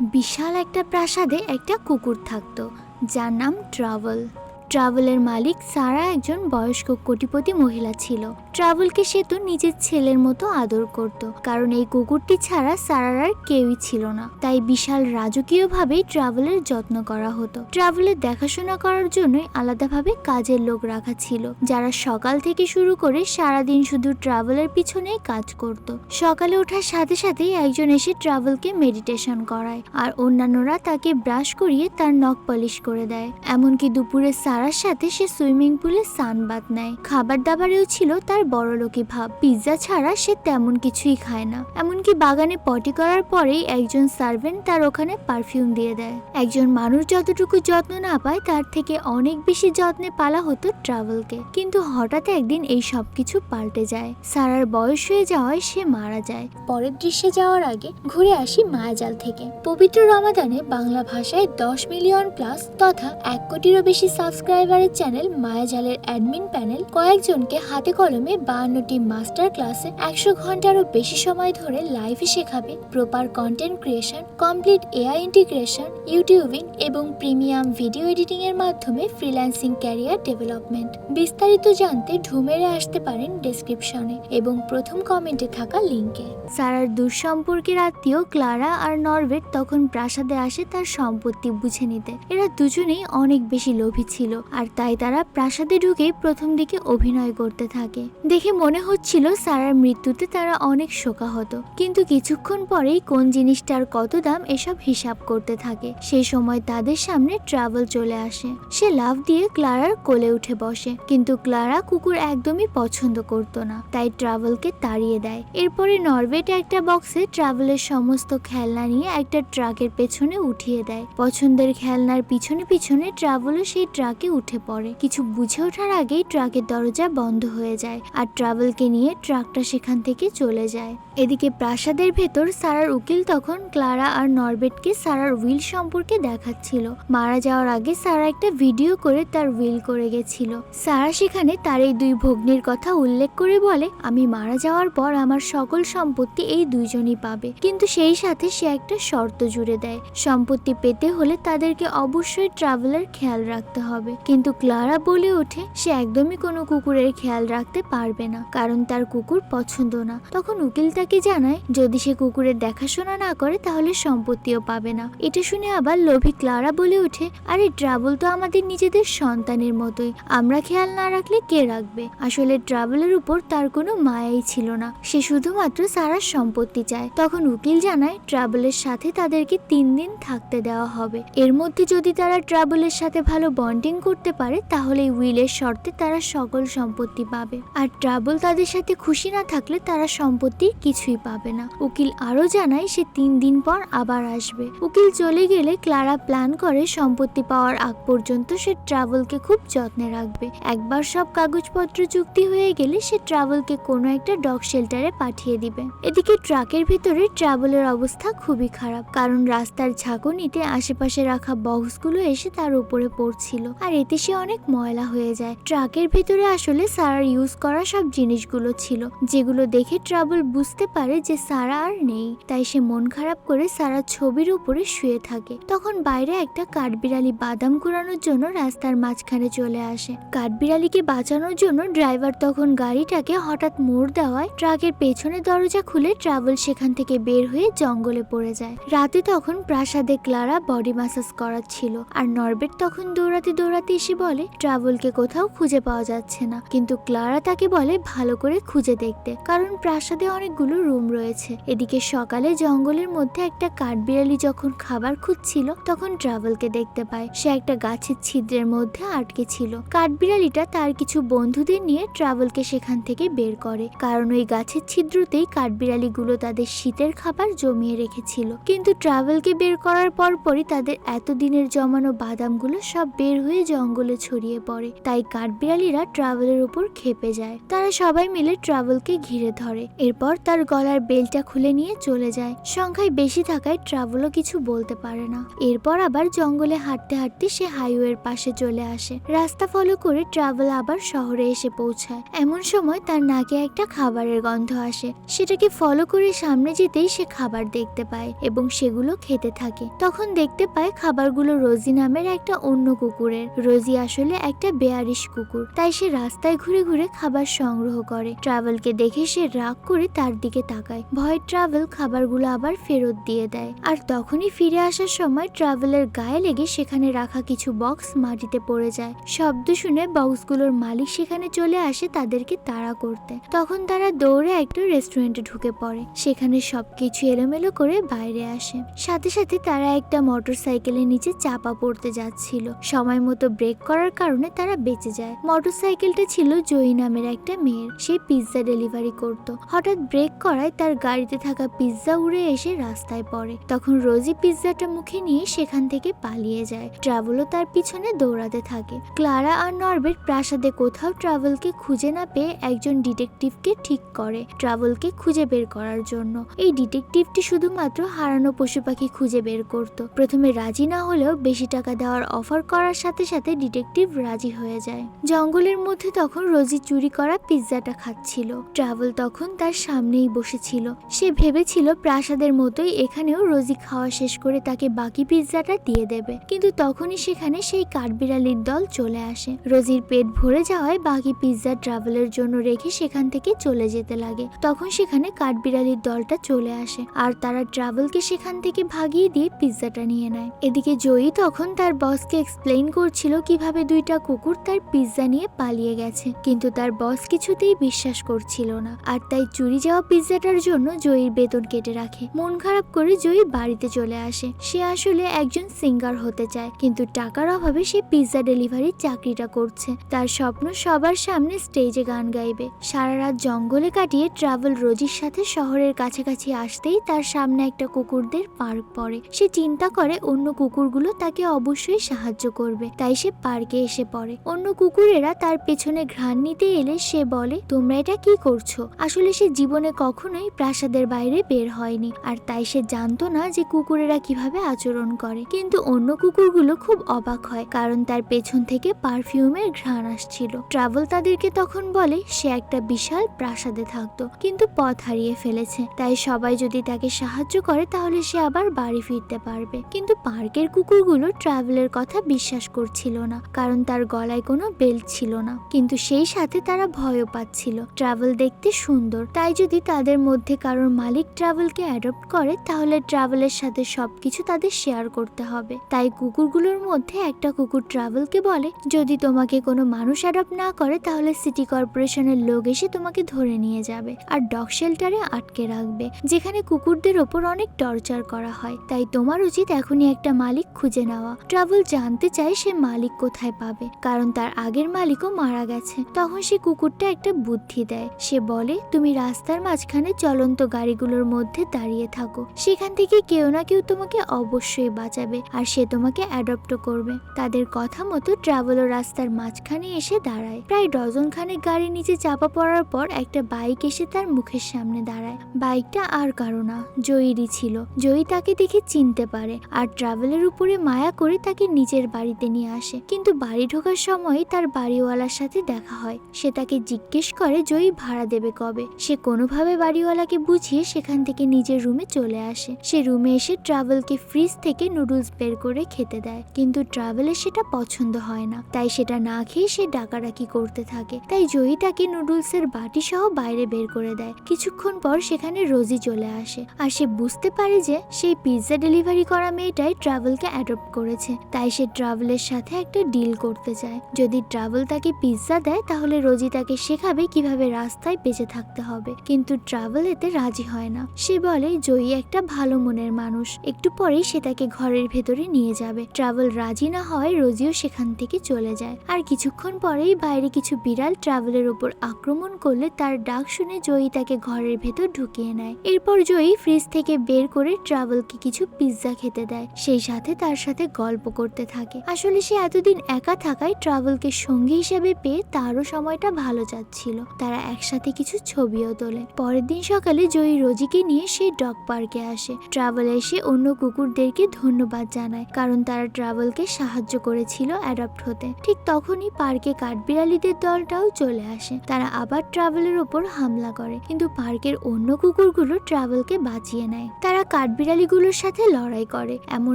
বিশাল একটা প্রাসাদে একটা কুকুর থাকতো যার নাম ট্রাভেল। ট্রাভেলের মালিক সারা একজন বয়স্ক কোটিপতি মহিলা ছিল। ট্রাভেলকে সে তো নিজের ছেলের মতো আদর করত, কারণ এই কুকুরটি ছাড়া সারার আর কেউই ছিল না। তাই বিশাল রাজকীয়ভাবেই ট্রাভেলের যত্ন করা হতো। ট্রাভেলের দেখাশোনা করার জন্যই আলাদাভাবে কাজের লোক রাখা ছিল, যারা সকাল থেকে শুরু করে সারাদিন শুধু ট্রাভেলের পিছনেই কাজ করত। সকালে ওঠার সাথে সাথেই একজন এসে ট্রাভেলকে মেডিটেশন করায়, আর অন্যান্যরা তাকে ব্রাশ করিয়ে তার নখ পলিশ করে দেয়। এমনকি দুপুরে সারার সাথে সে সুইমিং পুলে সানবাদ নেয়। খাবার দাবারেও ছিল তার বড়লোকি ভাব। পিৎজা ছাড়া সে তেমন কিছুই খায় না। এমনকি বাগানে পটি করার পরেই একজন সার্ভেন্ট তার ওখানে পারফিউম দিয়ে দেয়। একজন মানুষ যতটুকু যত্ন না পায়, তার থেকে অনেক বেশি যত্নে পালা হতো ট্রাভেলকে। কিন্তু হঠাৎ একদিন এই সব কিছু পাল্টে যায়। সারার বয়স হয়ে যাওয়ায় সে মারা যায়। পরের দৃশ্যে যাওয়ার আগে ঘুরে আসি মায়াজাল থেকে। পবিত্র রমাদানে বাংলা ভাষায় দশ মিলিয়ন প্লাস তথা এক কোটিরও বেশি সাবস্ক্রাইবারের চ্যানেল মায়াজালের অ্যাডমিন প্যানেল কয়েকজনকে হাতে কলমে বাহান্নটি মাস্টার ক্লাসে একশো ঘন্টারও বেশি সময় ধরে লাইভে শেখাবে proper content creation, complete AI integration, youtubing এবং প্রিমিয়াম ভিডিও এডিটিং এর মাধ্যমে ফ্রিল্যান্সিং ক্যারিয়ার ডেভেলপমেন্ট। বিস্তারিত জানতে ঢুমেরে আসতে পারেন ডেসক্রিপশনে এবং প্রথম কমেন্টে থাকা লিংকে সারার দুঃসম্পর্কের আত্মীয় ক্লারা আর নরওয়েট তখন প্রাসাদে আসে তার সম্পত্তি বুঝে নিতে। এরা দুজনেই অনেক বেশি লোভী ছিল। আর তাই তারা প্রাসাদে ঢুকেই প্রথম দিকে অভিনয় করতে থাকে। দেখে মনে হচ্ছিল সারার মৃত্যুতে তারা অনেক শোকাহত। কিন্তু কিছুক্ষণ পরেই কোন জিনিসটার কত দাম এসব হিসাব করতে থাকে। সেই সময় তাদের সামনে ট্রাভেল চলে আসে। সে লাভ দিয়ে ক্লারার কোলে উঠে বসে। কিন্তু ক্লারা কুকুর একদমই পছন্দ করত না, তাই ট্রাভেলকে তাড়িয়ে দেয়। এরপরে নরওয়েট একটা বক্সে ট্রাভেলের সমস্ত খেলনা নিয়ে একটা ট্রাকের পেছনে উঠিয়ে দেয়। পছন্দের খেলনার পিছনে পিছনে ট্রাভেলও সেই ট্রাকে উঠে পড়ে। কিছু বুঝে ওঠার আগেই ট্রাকের দরজা বন্ধ হয়ে যায় আর ট্রাভেলকে নিয়ে ট্রাকটা সেখান থেকে চলে যায়। এদিকে প্রাসাদের ভেতর সারার উকিল তখন ক্লারা আর নরবেটকে সারার উইল সম্পর্কে দেখাচ্ছিল। মারা যাওয়ার আগে সারা একটা ভিডিও করে তার উইল করে গেছিল। সারা সেখানে তার এই দুই ভগ্নির কথা উল্লেখ করে বলে, আমি মারা যাওয়ার পর আমার সকল সম্পত্তি এই দুইজনই পাবে। কিন্তু সেই সাথে সে একটা শর্ত জুড়ে দেয়। সম্পত্তি পেতে হলে তাদেরকে অবশ্যই ট্রাভেলার খেয়াল রাখতে হবে। কিন্তু ক্লারা বলে ওঠে, সে একদমই কোনো কুকুরের খেয়াল রাখতে পারবে না, কারণ তার কুকুর পছন্দ না। তখন উকিল তাকে জানায়, যদি সে কুকুরের দেখাশোনা না করে, তাহলে সম্পত্তিও পাবে না। এটা শুনে আবার লোভী ক্লারা বলে ওঠে, আরে, ট্রাভেল তো আমাদের নিজেদের সন্তানের মতোই। আমরা খেয়াল না রাখলে কে রাখবে? আসলে ট্রাভেলের উপর তার কোনো মায়াই ছিল না। সে শুধুমাত্র সারার সম্পত্তি চায়। তখন উকিল জানায়, ট্রাভেলের সাথে তাদেরকে তিন দিন থাকতে দেওয়া হবে। এর মধ্যে যদি তারা ট্রাভেলের সাথে ভালো বন্ডিং করতে পারে তাহলে উইলের শর্তে তারা সকল সম্পত্তি পাবে। আর ট্রাভেল তাদের সাথে খুশি না থাকলে তারা সম্পত্তি কিছুই পাবে না। উকিল আরও জানায়, সে তিন দিন পর আবার আসবে। উকিল চলে গেলে ক্লারা প্ল্যান করে সম্পত্তি পাওয়ার আগ পর্যন্ত সে ট্রাভেলকে খুব যত্নে রাখবে। একবার সব কাগজপত্র চুক্তি হয়ে গেলে সে ট্রাভেলকে কোনো একটা ডগ শেল্টারে পাঠিয়ে দিবে। এদিকে ট্রাকের ভিতরে ট্রাভেলের অবস্থা খুবই খারাপ, কারণ রাস্তার ঝাঁকুনিতে আশেপাশে রাখা বক্সগুলো এসে তার উপরে পড়ছিল। আর এতে সে অনেক ময়লা হয়ে যায়। ট্রাকের ভেতরে আসলে সারার ইউজ করা সব জিনিসগুলো ছিল, যেগুলো দেখে ট্রাভেল বুঝতে পারে যে সারা আর নেই। তাই সে মন খারাপ করে সারা ছবির উপরে শুয়ে থাকে। তখন বাইরে একটা কাঠবিড়ালি বাদাম কুড়ানোর জন্য রাস্তার মাঝখানে চলে আসে। কাঠবিড়ালিকে বাঁচানোর জন্য ড্রাইভার তখন গাড়িটাকে হঠাৎ মোড় দেওয়ায় ট্রাকের পেছনে দরজা খুলে ট্রাভেল সেখান থেকে বের হয়ে জঙ্গলে পড়ে যায়। রাতে তখন প্রাসাদে ক্লারা বডি ম্যাসাজ করাচ্ছিল, আর নরবেট তখন দৌড়াতে দৌড়াতে এসে বলে, ট্রাভেলকে কোথাও খুঁজে পাওয়া যাচ্ছে না। কিন্তু ক্লারা তাকে বলে, ভালো করে খুঁজে দেখতে। কারণ প্রাসাদে অনেকগুলো রুম রয়েছে। এদিকে সকালে জঙ্গলের মধ্যে একটা কাঠবিড়ালি যখন খাবার খুঁজছিল, তখন ট্রাভেলকে দেখতে পায়। সে একটা গাছের ছিদ্রের মধ্যে আটকে ছিল। কাঠবিড়ালিটা তার কিছু বন্ধুদের নিয়ে ট্রাভেলকে সেখান থেকে বের করে। কারণ ওই গাছের ছিদ্রতেই কাঠবিড়ালিগুলো তাদের শীতের খাবার জমিয়ে রেখেছিল। কিন্তু ট্রাভেলকে বের করার পর পরই তাদের এতদিনের জমানো বাদামগুলো সব বের হয়ে জঙ্গলে ছড়িয়ে পড়ে। তাই কাঠবিড়ালিরা ট্রাভেলের উপর খেপে যায়। তারা সবাই মিলে ট্রাভেলকে ঘিরে ধরে। এরপর তার গলার বেলটা খুলে নিয়ে চলে যায়। সংখ্যায় বেশি থাকায় ট্রাভেলও কিছু বলতে পারে না। এরপর আবার জঙ্গলে হাঁটতে হাঁটতে সে হাইওয়ের পাশে চলে আসে। রাস্তা ফলো করে ট্রাভেল আবার শহরে এসে পৌঁছায়। এমন সময় তার নাকে একটা খাবারের গন্ধ আসে। সেটাকে ফলো করে সামনে যেতেই সে খাবার দেখতে পায় এবং সেগুলো খেতে থাকে। তখন দেখতে পায় খাবারগুলো রোজি নামের একটা অন্য কুকুরের। রোজি আসলে একটা বেয়ারিশ কুকুর। তাই সে রাস্তায় ঘুরে ঘুরে খাবার সংগ্রহ করে। ট্রাভেলকে দেখে সে রাগ করে তার দিকে তাকায়। ভয় ট্রাভেল খাবারগুলো আবার ফেরত দিয়ে দেয়। আর তখনই ফিরে আসার সময় ট্রাভেলের গায়ে লেগে সেখানে রাখা কিছু বক্স মাটিতে পড়ে যায়। শব্দ শুনে বক্সগুলোর মালিক সেখানে চলে আসে তাদেরকে তাড়া করতে। তখন তারা দৌড়ে একটা রেস্টুরেন্টে ঢুকে পড়ে। সেখানে সবকিছু এলোমেলো করে বাইরে আসে। সাথে সাথে তারা একটা মোটর সাইকেলের নিচে চাপা পড়তে যাচ্ছিল। সময় মতো ব্রেক করার কারণে তারা বেঁচে যায়। মোটর সাইকেলটা ছিল জয়ী নামের একটা মেয়ের। সে পিৎজা ডেলিভারি করত। হঠাৎ ব্রেক করায় তার গাড়িতে থাকা পিৎজা উড়ে এসে রাস্তায় পড়ে। তখন রোজি পিৎজাটা মুখে নিয়ে সেখান থেকে পালিয়ে যায়। ট্রাভেলও তার পিছনে দৌড়াতে থাকে। ক্লারা আর নরবেট প্রাসাদে কোথাও ট্রাভেলকে খুঁজে না পেয়ে একজন ডিটেকটিভকে ঠিক করে, ট্রাভেলকে খুঁজে বের করার জন্য। এই ডিটেকটিভটি শুধুমাত্র হারানো পশু পাখি খুঁজে বের করত। প্রথমে রাজি না হলেও বেশি টাকা দেওয়ার অফার করার সাথে সাথে ডিটেকটিভ রাজি হয়ে যায়। জঙ্গলের মধ্যে তখন রোজি চুরি করা পিৎজাটা খাচ্ছিল। ট্রাভেল তখন তার সামনেই বসেছিল। সে ভেবেছিল প্রাসাদের মতোই এখানেও রোজি খাওয়া শেষ করে তাকে বাকি পিৎজাটা দিয়ে দেবে। কিন্তু তখনই সেখানে সেই কাঠবিড়ালির দল চলে আসে। রোজির পেট ভরে যাওয়ায় বাকি পিৎজা ট্রাভেলের জন্য রেখে সেখান থেকে চলে যেতে লাগে। তখন সেখানে কাঠবিড়ালির দলটা চলে আসে আর তারা ট্রাভেলকে সেখান থেকে ভাগিয়ে দিয়ে পিৎজাটা নিয়ে নেয়। এদিকে জয়ী তখন তার বসকে এক্সপ্লেইন করছিল কীভাবে দুইটা কুকুর তার পিৎজা নিয়ে পালিয়ে গেছে। কিন্তু তার বস কিছুতেই বিশ্বাস করছিল না। আর তাই চুরি যাওয়া পিৎজাটার জন্য জয়ীর বেতন কেটে রাখে। মন খারাপ করে জয়ী বাড়িতে চলে আসে। সে আসলে একজন সিঙ্গার হতে চায়। কিন্তু টাকার অভাবে সে পিৎজা ডেলিভারির চাকরিটা করছে। তার স্বপ্ন সবার সামনে স্টেজে গান গাইবে। সারা রাত জঙ্গলে কাটিয়ে ট্রাভেল রোজির সাথে শহরের কাছাকাছি আসতেই তার সামনে একটা কুকুরদের পার্ক পড়ে। সে চিন্তা করে অন্য কুকুরগুলো তাকে অবশ্যই সাহায্য করবে। তাই সে পার্কে এসে পড়ে। অন্য কুকুরেরা তার পেছনে ঘ্রাণ নিতে এলে সে বলে, তোমরা এটা কি করছ? আসলে সে জীবনে কখনোই প্রাসাদের বাইরে বের হয়নি। আর তাই সে জানতো না যে কুকুরেরা কীভাবে আচরণ করে। কিন্তু অন্য কুকুরগুলো খুব অবাক হয়, কারণ তার পেছন থেকে পারফিউমের ঘ্রাণ আসছিল। ট্রাভেল তাদেরকে তখন বলে, সে একটা বিশাল প্রাসাদে থাকতো, কিন্তু পথ হারিয়ে ফেলেছে। তাই সবাই যদি তাকে সাহায্য করে, তাহলে সে আবার বাড়ি ফিরতে পারবে। কিন্তু পার্কের কুকুরগুলো ট্রাভেলের কথা বিশ্বাস করছিল না, কারণ তার গলায় কোনো বেল্ট ছিল না। কিন্তু সেই সাথে তারা ভয়ও পাচ্ছিল। ট্রাভেল দেখতে সুন্দর। তাই যদি তাদের মধ্যে কারোর মালিক ট্রাভেলকে অ্যাডপ্ট করে, তাহলে ট্রাভেলের সাথে সবকিছু তাদের শেয়ার করতে হবে। তাই কুকুরগুলোর মধ্যে একটা কুকুর ট্রাভেলকে বলে, যদি তোমাকে কোনো মানুষ অ্যাডপ্ট না করে, তাহলে সিটি কর্পোরেশনের লোক এসে তোমাকে ধরে নিয়ে যাবে আর ডগ শেল্টারে আটকে রাখবে। যেখানে কুকুরদের ওপর অনেক টর্চার করা হয়। তাই তোমার উচিত এখনই একটা মালিক খুঁজে নেওয়া। ট্রাভেল জানতে চায় সে মালিক কোথায় পাবে? কারণ তার আগের মালিকও মারা গেছে। তখন সে কুকুরটা একটা বুদ্ধি দেয়। সে বলে, তুমি রাস্তার মাঝখানে চলন্ত গাড়িগুলোর মধ্যে দাঁড়িয়ে থাকো। সেখান থেকে কেউ না কেউ তোমাকে অবশ্যই বাঁচাবে আর সে তোমাকে অ্যাডপ্ট করবে। তাদের কথা মতো ট্রাভেলও রাস্তার মাঝখানে এসে দাঁড়ায়। প্রায় ডজন খানেক গাড়ির নিচে চাপা পড়ার পর একটা বাইক এসে তার মুখের সামনে দাঁড়ায়। বাইকটা আর কারও না, জয়ীরই ছিল। জয়ী তাকে দেখে চিনতে পারে আর ট্রাভেলের উপরে মায়া করে তাকে নিজের বাড়িতে নিয়ে আসে। কিন্তু বাড়ি ঢোকার সময় তার বাড়িওয়ালার সাথে দেখা হয়। সে তাকে জিজ্ঞেস করে জয়ী ভাড়া দেবে কবে। সে কোনোভাবে বাড়িওয়ালাকে বুঝিয়ে সেখান থেকে নিজের রুমে চলে আসে। সে রুমে এসে ট্রাভেলকে ফ্রিজ থেকে নুডলস বের করে খেতে দেয়। কিন্তু ট্রাভেলের সেটা পছন্দ হয় না। তাই সেটা না খেয়ে সে ডাকাডাকি করতে থাকে। তাই জয়ী তাকে নুডলসের বাটি সহ বাইরে বের করে দেয়। কিছুক্ষণ পর সেখানে রোজি চলে আসে। আর সে বুঝতে পারে যে সেই পিৎজা ডেলিভারি করা মেয়েটাই ট্রাভেলকে অ্যাডপ্ট করেছে। তাই সে ট্রাভেলের সাথে একটা ডিল করতে চায়। যদি ট্রাভেল তাকে পিৎজা দেয়, তাহলে রোজি তাকে শেখাবে কীভাবে রাস্তায় বেঁচে থাকতে হবে। কিন্তু ট্রাভেল এতে রাজি হয় না। সে বলে, জয়ী একটা ভালো মনের মানুষ। একটু পরেই সে তাকে ঘরের ভেতরে নিয়ে যাবে। ট্রাভেল রাজি না হয়, রোজিও সেখান থেকে চলে যায়। আর কিছুক্ষণ পরেই বাইরে কিছু বিড়াল ট্রাভেলের উপর আক্রমণ করলে তার ডাক শুনে জয়ী তাকে ঘরের ভেতর ঢুকিয়ে নেয়। এরপর জয়ী ফ্রিজ থেকে বের করে ট্রাভেলকে কিছু পিৎজা খেতে দেয়। সেই সাথে তার সাথে গল্প করতে থাকে। আসলে সে এতদিন একা থাকায় ট্রাভেলকে সঙ্গী হিসেবে পেয়ে তারও সময়টা ভালো যাচ্ছিল। তারা একসাথে কিছু ছবিও তোলে। পরের দিন সকালে জয়ী রোজিকে নিয়ে সে ডগ পার্কে আসে। ট্রাভেল এসে অন্য কুকুরদেরকে ধন্যবাদ জানায়, কারণ তারা ট্রাভেলকে সাহায্য করেছিল অ্যাডাপ্ট হতে। ঠিক তখনই পার্কে কাঠবিড়ালিদের দলটাও চলে আসে। তারা আবার ট্রাভেলের ওপর হামলা করে, কিন্তু পার্কের অন্য কুকুরগুলো ট্রাভেলকে বাঁচিয়ে নেয়। তারা কাঠবিড়ালিগুলোর সাথে লড়াই করে। এমন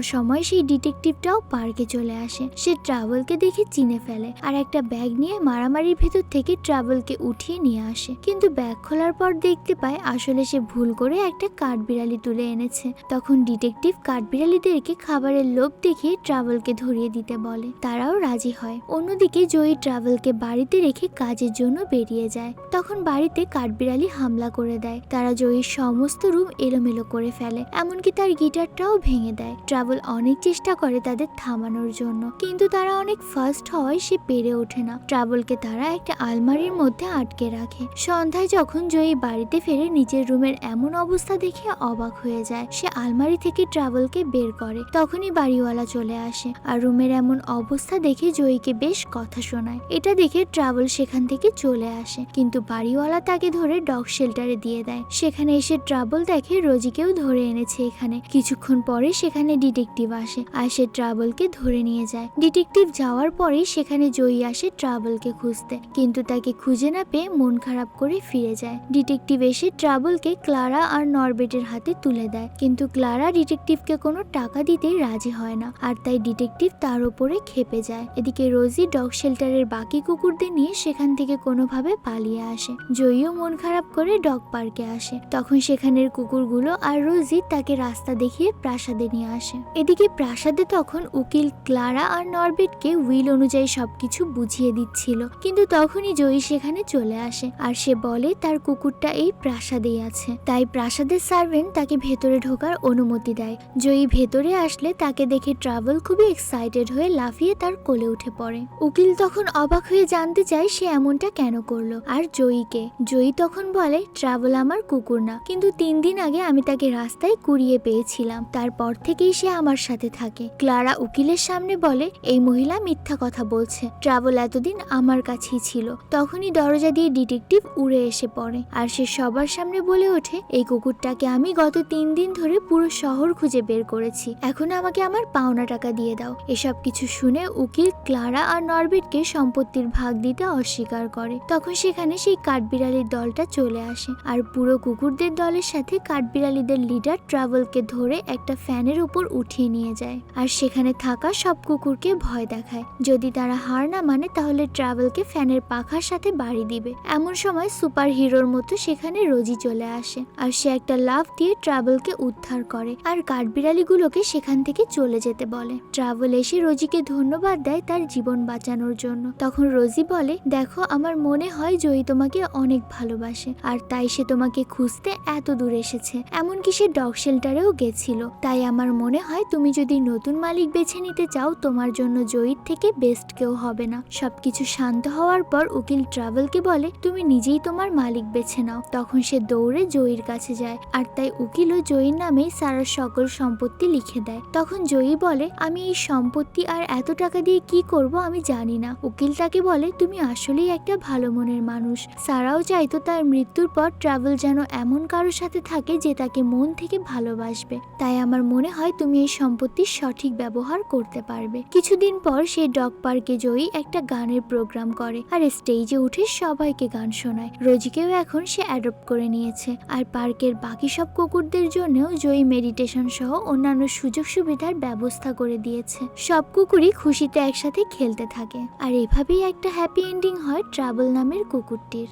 সময় সেই ডিটেকটিভটাও পার্কে চলে আসে। সে ট্রাভেলকে দেখে চিনে ফেলে আর একটা ব্যাগ নিয়ে মারামারির ভেতর থেকে ট্রাভেলকে উঠিয়ে নিয়ে আসে। কিন্তু ব্যাগ খোলার পর দেখতে পায় আসলে সে ভুল করে একটা কাঠবিড়ালি তুলে এনেছে। তখন ডিটেকটিভ কাঠবিড়ালিদেরকে খাবারের লোভ দেখিয়ে ট্রাভেলকে ধরিয়ে দিতে বলে। তারাও রাজি হয়। অন্যদিকে জয়ী ট্রাভেলকে বাড়িতে রেখে কাজের জন্য বেরিয়ে যায়। তখন বাড়িতে কাঠবিড়ালি হামলা করে দেয়। তারা জয়ীর সমস্ত রুম এলোমেলো করে ফেলে। এমনকি তার গিটারটাও ভেঙে দেয়। ট্রাভেল অনেক চেষ্টা করে তাদের থামানোর জন্য। কিন্তু তারা অনেক ফার্স্ট হওয়ায় সে পেরে ওঠে না। ট্রাভেলকে তারা একটা আলমারির মধ্যে আটকে রাখে। সন্ধ্যায় যখন জয়ী বাড়িতে ফেরে নিজের রুমের এমন অবস্থা দেখে অবাক হয়ে যায়। সে আলমারি থেকে ট্রাভেলকে বের করে। তখনই বাড়িওয়ালা চলে আসে আর রুমের এমন অবস্থা দেখে জয়ীকে বেশ কথা শোনায়। এটা দেখে ট্রাভেল সেখান থেকে চলে আসে। কিন্তু বাড়িওয়ালা তাকে ধরে ডগ শেল্টারে দিয়ে দেয়। সেখানে এসে ট্রাভেল দেখে রোজিকেও ধরে এনেছে এখানে। কিছুক্ষণ পরে সেখানে ডিটেকটিভ আসে আর সে ট্রাভেলকে ধরে নিয়ে যায়। ডিটেকটিভ যাওয়ার পরেই সেখানে জয়ী আসে ট্রাভেলকে খুঁজতে। কিন্তু তাকে খুঁজে না পেয়ে মন খারাপ করে ফিরে যায়। ডিটেকটিভ এসে ট্রাভেলকে ক্লারা আর নরবেটের হাতে তুলে দেয়। কিন্তু ক্লারা ডিটেকটিভকে কোনো টাকা দিতেই রাজি হয় না। আর তাই ডিটেকটিভ তার উপরে খেপে যায়। এদিকে রোজি ডগ শেল্টারের বাকি কুকুরদের নিয়ে সেখান থেকে কোনোভাবে পালিয়ে আসে। জয়ীও মন খারাপ করে ডগ পার্কে আসে। তখন সেখানের কুকুরগুলো আর রোজি তাকে রাস্তা দেখিয়ে প্রাসাদে নিয়ে আসে। এদিকে প্রাসাদে তখন উকিল ক্লারা আর নরবেটকে উইল অনুযায়ী সবকিছু বুঝিয়ে দিচ্ছিল। কিন্তু তখনই জয়ী সেখানে চলে আসে আর সে বলে, তার কুকুরটা এই প্রাসাদেই আছে। তাই প্রাসাদের সার্ভেন্ট তাকে ভেতরে ঢোকার অনুমতি দেয়। জয়ী ভেতরে আসলে তাকে দেখে ট্রাভেল খুবই এক্সাইটেড হয়ে লাফিয়ে তার কোলে উঠে পড়ে। উকিল তখন অবাক হয়ে জানতে চায় সে এমনটা কেন করল আর জয়ীকে। জয়ী তখন বলে, ট্রাভেল আমার কুকুর না। কিন্তু তিন দিন আগে আমি তাকে রাস্তায় কুড়িয়ে পেয়েছিলাম। তারপর থেকেই সে আমার সাথে থাকে। ক্লারা উকিলের সামনে বলে এই মহিলা মিথ্যা কথা বলছে। ট্রাভেল এতদিন আমার কাছেই ছিল। তখনই দরজা দিয়ে ডিটেকটিভ উড়ে এসে পড়ে। আর সে সবার সামনে বলে ওঠে, এই কুকুরটাকে আমি গত তিন দিন ধরে পুরো শহর খুঁজে বের করেছি। এখন আমাকে আমার পাওনা টাকা দিয়ে দাও। এসব কিছু শুনে উকিল ক্লারা আর নরবেটকে সম্পত্তির ভাগ দিতে অস্বীকার করে। তখন সেখানে সেই কাঠবিড়ালির দলটা চলে আসে। আর পুরো কুকুরদের দলের সাথে কাঠবিড়ালিদের লিডার ট্রাভেলকে ধরে একটা ফ্যানের উপর উঠিয়ে নিয়ে যায়। আর সেখানে থাকা সব কুকুরকে ভয় দেখায়। যদি তারা হার না মানে তাহলে ট্রাভেলকে ফ্যানের পাখার সাথে বাড়ি দিবে। এমন সময় সুপার হিরোর মতো সেখানে রোজি চলে আসে আর সে একটা লাফ দিয়ে ট্রাভেলকে উদ্ধার করে আর কাঠবিড়ালিগুলোকে সেখান থেকে চলে যেতে বলে। ট্রাভেল এসে রোজিকে ধন্যবাদ দেয় তার জীবন বাঁচানোর জন্য। তখন রোজি বলে, দেখো, আমার মনে হয় জয়ী তোমাকে অনেক ভালোবাসে আর তাই সে তোমাকে খুঁজতে এত দূর এসেছে। এমনকি সে ডগ শেল্টারেও গেছিল। তাই আমার মনে হয় তুমি যদি নতুন মালিক বেছে নিতে চাও, তোমার জন্য জয়ীর থেকে বেস্ট কেউ হবে না। সবকিছু শান্ত হওয়ার পর উকিল ট্রাভেলকে বলে, তুমি নিজেই তোমার মালিক বেছে নাও। তখন সে দৌড়ে জয়ীর কাছে যায়। আর তাই উকিলও জয়ীর নামেই সারার সকল সম্পত্তি লিখে দেয়। তখন জয়ী বলে, আমি এই সম্পত্তি আর এত টাকা দিয়ে কি করব আমি জানি না। উকিল তাকে বলে, তুমি আসলেই একটা ভালো মনের মানুষ। সারাও চাইতো তার মৃত্যুর পর ট্রাভেল যেন এমন কারোর সাথে থাকে যে তাকে মন থেকে ভালোবাসবে। তাই আমার মনে হয় তুমি এই সম্পত্তির সঠিক ব্যবহার করতে পারবে। কিছুদিন পর সেই ডগ পার্কে জয়ী একটা গানের প্রোগ্রাম করে আর স্টেজে উঠে সবাইকে গান শোনায়। রোজিকেও এখন সে অ্যাডপ্ট করে নিয়েছে। আর পার্কের বাকি সব কুকুরদের জন্যও জয়ী মেডিটেশন সহ অন্যান্য সুযোগ সুবিধার ব্যবস্থা করে দিয়েছে। সব কুকুরই খুশিতে একসাথে খেলতে থাকে। আর এভাবেই একটা হ্যাপি এন্ডিং হয় ট্রাভেল নামের কুকুরটির।